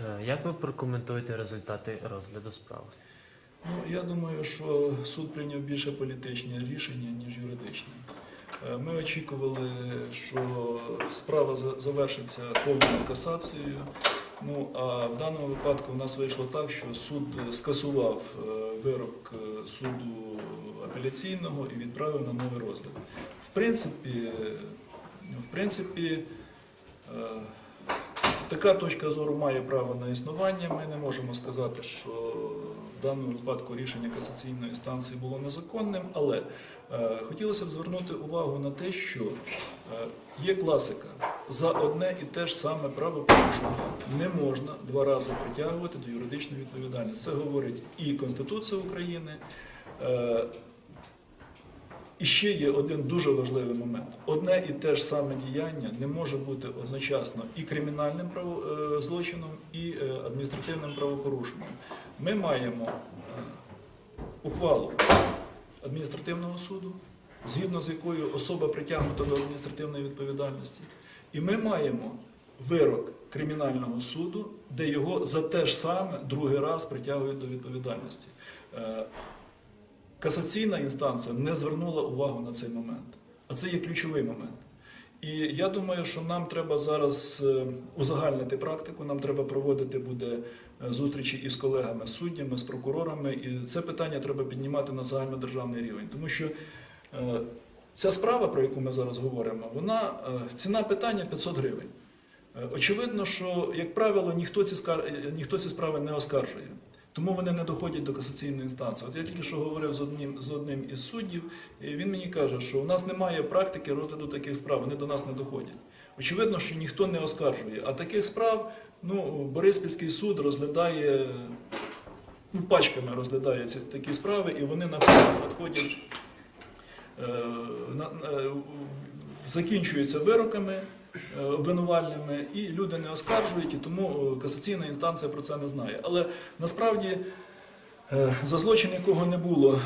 Е, Як ви прокоментуєте результати розгляду справи? Ну, я думаю, що суд прийняв більше політичне рішення, ніж юридичне. Е, Ми очікували, що справа завершиться повною касацією. Ну а в даному випадку в нас вийшло так, що суд скасував е, вирок суду апеляційного і відправив на новий розгляд. В принципі, в принципі, Така точка зору має право на існування. Ми не можемо сказати, що в даному випадку рішення касаційної інстанції було незаконним, але е, хотілося б звернути увагу на те, що е, є класика. За одне і те ж саме правопорушення не можна два рази притягувати до юридичної відповідальності. Це говорить і Конституція України. е, і ще є один дуже важливий момент. Одне і те ж саме діяння не може бути одночасно і кримінальним е, злочином, і е, адміністративним правопорушенням. Ми маємо е, ухвалу адміністративного суду, згідно з якою особа притягнута до адміністративної відповідальності, і ми маємо вирок кримінального суду, де його за те ж саме другий раз притягують до відповідальності. Касаційна інстанція не звернула увагу на цей момент. А це є ключовий момент. І я думаю, що нам треба зараз е, узагальнити практику, нам треба проводити буде е, зустрічі із колегами, суддями, з прокурорами. І це питання треба піднімати на загальнодержавний рівень. Тому що е, ця справа, про яку ми зараз говоримо, вона ціна питання 500 гривень. Очевидно, що, як правило, ніхто ці, скар... ніхто ці справи не оскаржує. Тому вони не доходять до касаційної інстанції. От я тільки що говорив з одним, з одним із суддів, і він мені каже, що у нас немає практики розгляду таких справ, вони до нас не доходять. Очевидно, що ніхто не оскаржує. А таких справ ну, Бориспільський суд розглядає, ну, пачками розглядає ці такі справи, і вони надходять, е, на, е, закінчуються вироками обвинувальними, і люди не оскаржують, і тому е, касаційна інстанція про це не знає. Але насправді е, за злочин, якого не було,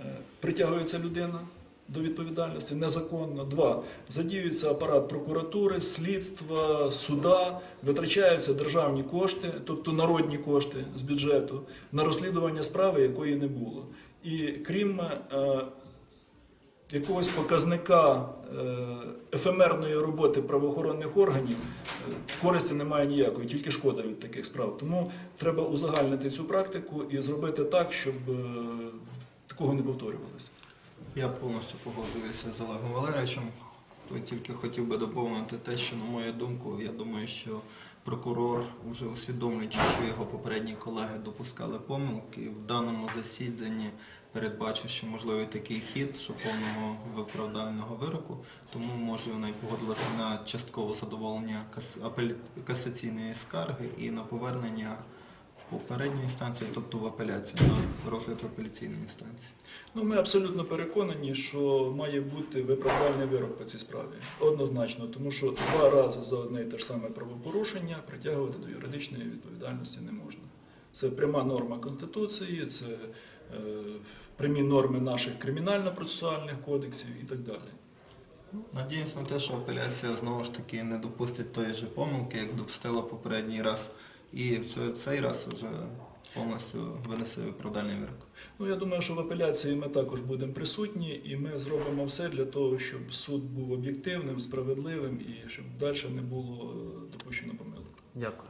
е, притягується людина до відповідальності незаконно. Два задіюється апарат прокуратури, слідства, суда, витрачаються державні кошти, тобто народні кошти з бюджету, на розслідування справи, якої не було. І крім е, якогось показника е, ефемерної роботи правоохоронних органів е, користі немає ніякої, тільки шкода від таких справ. Тому треба узагальнити цю практику і зробити так, щоб е, такого не повторювалося. Я повністю погоджуюся з Олегом Валерійовичем. Тут Тільки хотів би доповнити те, що, на мою думку, я думаю, що прокурор, вже усвідомлюючи, що його попередні колеги допускали помилки, в даному засіданні передбачив, що можливий такий хід, що повного виправдального вироку, тому може вона й погодилася на часткове задоволення касаційної скарги і на повернення в попередню інстанцію, тобто в апеляцію, на розгляд в апеляційній інстанції. Ну, ми абсолютно переконані, що має бути виправдальний вирок по цій справі. Однозначно, тому що два рази за одне і те ж саме правопорушення притягувати до юридичної відповідальності не можна. Це пряма норма Конституції, це е, прямі норми наших кримінально-процесуальних кодексів і так далі. Надіємося на те, що апеляція знову ж таки не допустить тої ж помилки, як допустила попередній раз, і в цей- раз вже повністю винесе виправдальний вирок. Ну, я думаю, що в апеляції ми також будемо присутні, і ми зробимо все для того, щоб суд був об'єктивним, справедливим і щоб далі не було е, допущено помилок. Дякую.